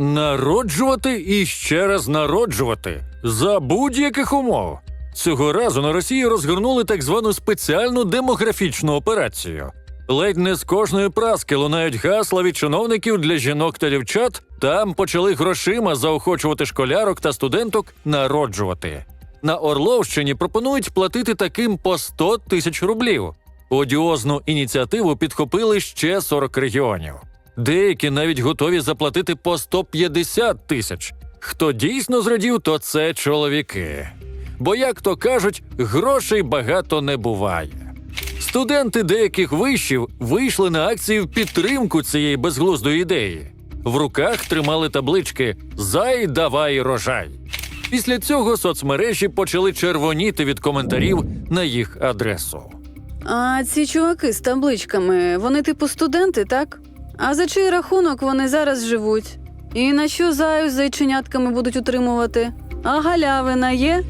Народжувати і ще раз народжувати за будь-яких умов. Цього разу на Росії розгорнули так звану спеціальну демографічну операцію. Ледь не з кожної праски лунають гасла від чиновників для жінок та дівчат. Там почали грошима заохочувати школярок та студенток народжувати. На Орловщині пропонують платити таким по 100 тисяч рублів. Одіозну ініціативу підхопили ще 40 регіонів. Деякі навіть готові заплатити по 150 тисяч. Хто дійсно зрадів, то це чоловіки. Бо, як то кажуть, грошей багато не буває. Студенти деяких вишів вийшли на акції в підтримку цієї безглуздої ідеї. В руках тримали таблички Зай давай рожай. Після цього соцмережі почали червоніти від коментарів на їх адресу. А ці чуваки з табличками, вони типу студенти, так? А за чий рахунок вони зараз живуть? І на що заю з зайченятками будуть утримувати? А галявина є?